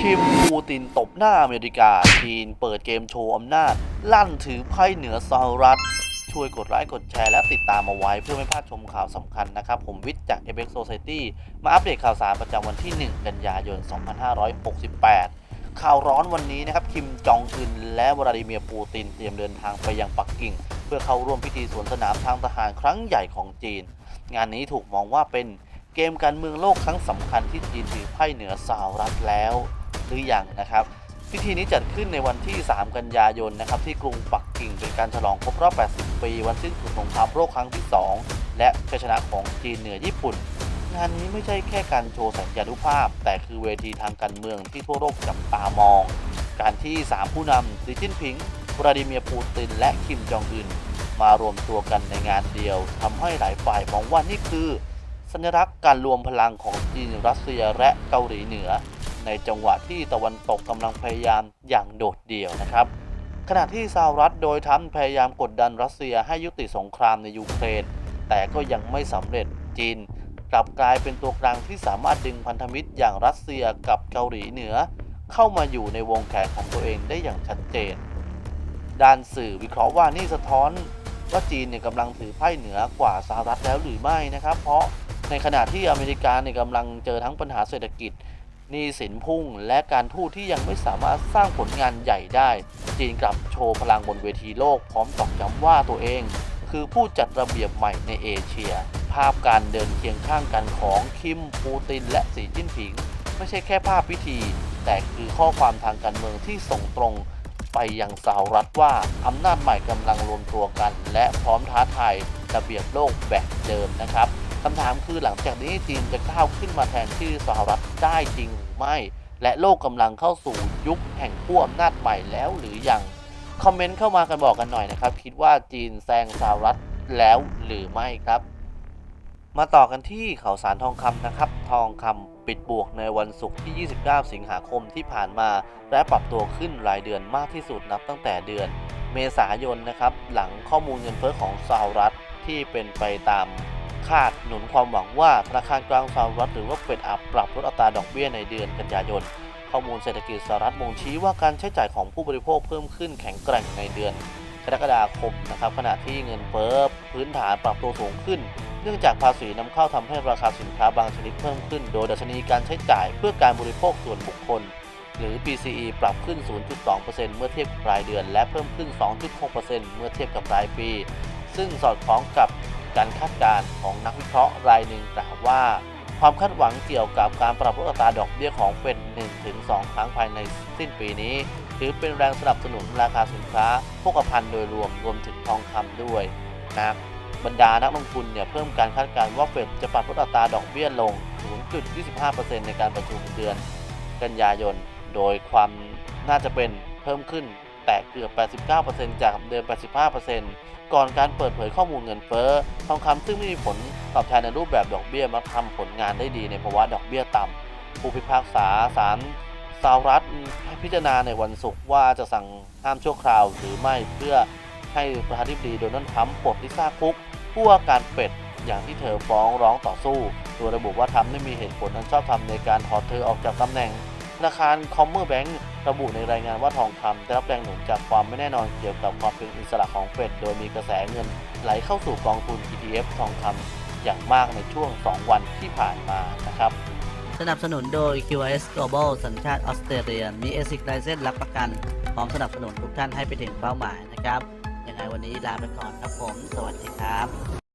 คิมปูตินตบหน้าอเมริกา จีนเปิดเกมโชว์อำนาจ ลั่นถือไพ่เหนือสหรัฐ ช่วยกดไลค์กดแชร์และติดตามมาไว้เพื่อไม่พลาดชมข่าวสำคัญนะครับ ผมวิทย์จาก a b e x Society มาอัปเดตข่าวสารประจำวันที่ 1 กันยายน 2568 ข่าวร้อนวันนี้นะครับ คิมจองอึนและวลาดิเมียร์ปูตินเตรียมเดินทางไปยังปักกิ่ง เพื่อเข้าร่วมพิธีสวนสนามทางทหารครั้งใหญ่ของจีน งานนี้ถูกมองว่าเป็นเกมการเมืองโลกครั้งสำคัญที่จีนถือไพ่เหนือสหรัฐแล้ว หรือยังนะครับ พิธีนี้จัดขึ้นในวันที่ 3 กันยายนนะครับที่กรุงปักกิ่งเป็นการฉลองครบรอบ 80 ปี วันสิ้นสุดสงครามโลกครั้งที่ 2 และชัยชนะของจีนเหนือญี่ปุ่น งานนี้ไม่ใช่แค่การโชว์สัญญานุภาพ แต่คือเวทีทางการเมืองที่ทั่วโลกจับตามอง การที่ 3 ผู้นำสีจิ้นผิงวลาดิเมียร์ปูตินและคิมจองอึนมารวมตัวกันในงานเดียวทำให้หลายฝ่ายมองว่านี่คือ สัญลักษณ์การรวมพลังของจีนรัสเซียและเกาหลีเหนือ ในจังหวะที่ตะวันตกกำลังพยายามอย่างโดดเดี่ยวนะครับ ขณะที่สหรัฐโดยทรัมป์พยายามกดดันรัสเซียให้ยุติสงครามในยูเครน แต่ก็ยังไม่สำเร็จจีน กลับกลายเป็นตัวกลางที่สามารถดึงพันธมิตรอย่างรัสเซียกับเกาหลีเหนือ เข้ามาอยู่ในวงแขนของตัวเองได้อย่างชัดเจน ด้านสื่อวิเคราะห์ว่านี่สะท้อนว่าจีนเนี่ยกำลังถือไพ่เหนือกว่าสหรัฐแล้วหรือไม่นะครับ เพราะในขณะที่อเมริกาเนี่ยกำลังเจอทั้งปัญหาเศรษฐกิจ หนี้สินพุ่งและการทูตที่ยังไม่สามารถสร้างผลงานใหญ่ได้ จีนกลับโชว์พลังบนเวทีโลกพร้อมตอกย้ำว่าตัวเอง คือผู้จัดระเบียบใหม่ในเอเชีย ภาพการเดินเคียงข้างกันของคิมปูติน และสีจิ้นผิง ไม่ใช่แค่ภาพพิธี แต่คือข้อความทางการเมืองที่ส่งตรง ไปยังสหรัฐว่าอำนาจใหม่กำลังรวมตัวกัน และพร้อมท้าทายระเบียบโลกแบบเดิมนะครับ คำถามคือหลังจากนี้จีนจะก้าวขึ้นมาแทนที่สหรัฐได้จริงหรือไม่ และโลกกำลังเข้าสู่ยุคแห่งขั้วอำนาจใหม่แล้วหรือยังคอมเมนต์เข้ามากันบอกกันหน่อยนะครับ คิดว่าจีนแซงสหรัฐแล้วหรือไม่ครับ มาต่อกันที่ข่าวสารทองคำนะครับ ทองคำปิดบวกในวันศุกร์ที่ 29 สิงหาคมที่ผ่านมา และปรับตัวขึ้นรายเดือนมากที่สุดนับตั้งแต่เดือน เมษายนนะครับ หลังข้อมูลเงินเฟ้อของสหรัฐที่เป็นไปตาม คาดหนุนความหวังว่าธนาคารกลางสหรัฐหรือว่าเฟดอาจปรับลดอัตราดอกเบี้ยในเดือนกันยายน ข้อมูลเศรษฐกิจสหรัฐบ่งชี้ว่าการใช้จ่ายของผู้บริโภคเพิ่มขึ้นแข็งแกร่งในเดือนกรกฎาคมนะครับขณะที่เงินเฟ้อพื้นฐานปรับตัวสูงขึ้น เนื่องจากภาษีนำเข้าทำให้ราคาสินค้าบางชนิดเพิ่มขึ้น โดยดัชนีการใช้จ่ายเพื่อการบริโภคส่วนบุคคล หรือ PCE ปรับขึ้น 0.2%เมื่อเทียบกับรายเดือน และเพิ่มขึ้น 2.6%เมื่อเทียบกับรายปี ซึ่งสอดคล้องกับ การคาดการณ์ของนักวิเคราะห์รายหนึ่งกล่าวว่า ความคาดหวังเกี่ยวกับการปรับลดอัตราดอกเบี้ยของเฟด1-2 ครั้งภายในสิ้นปีนี้ ถือเป็นแรงสนับสนุนราคาสินค้าโภคภัณฑ์โดยรวมรวมถึงทองคำด้วยนะบบรรดานักลงทุนเนี่ยเพิ่มการคาดการณ์ว่าเฟดจะปรับลดอัตราดอกเบี้ยลง 0.25%ในการประชุมเดือนกันยายน โดยความน่าจะเป็นเพิ่มขึ้น แต่เกือบ 89%จากเดิม 85%ก่อนการเปิดเผยข้อมูลเงินเฟ้อ ทองคำซึ่งไม่มีผลตอบแทนในรูปแบบดอกเบี้ยมักทำผลงานได้ดีในภาวะดอกเบี้ยต่ำ ผู้พิพากษาศาลสหรัฐพิจารณาในวันศุกร์ว่าจะสั่งห้ามชั่วคราวหรือไม่เพื่อให้ประธานาธิบดีโดนัลด์ทรัมป์ปลดลิซ่าคุกผู้ว่าการเฟดอย่างที่เธอฟ้องร้องต่อสู้ โดยระบุว่าทรัมป์ไม่มีเหตุผลอันชอบธรรมในการถอดเธอออกจากตำแหน่ง ธนาคารคอมเมอร์แบงก์ระบุในรายงานว่าทองคำได้รับแรงหนุนจากความไม่แน่นอนเกี่ยวกับความเป็นอิสระของเฟดโดยมีกระแสเงินไหลเข้าสู่กองทุน ETF ทองคำอย่างมากในช่วง 2 วันที่ผ่านมานะครับสนับสนุนโดย QS Global สัญชาติออสเตรเลียมี ASIC License รับประกัน พร้อมสนับสนุนทุกท่านให้ไปถึงเป้าหมายนะครับยังไงวันนี้ลาไปก่อนครับผม สวัสดีครับ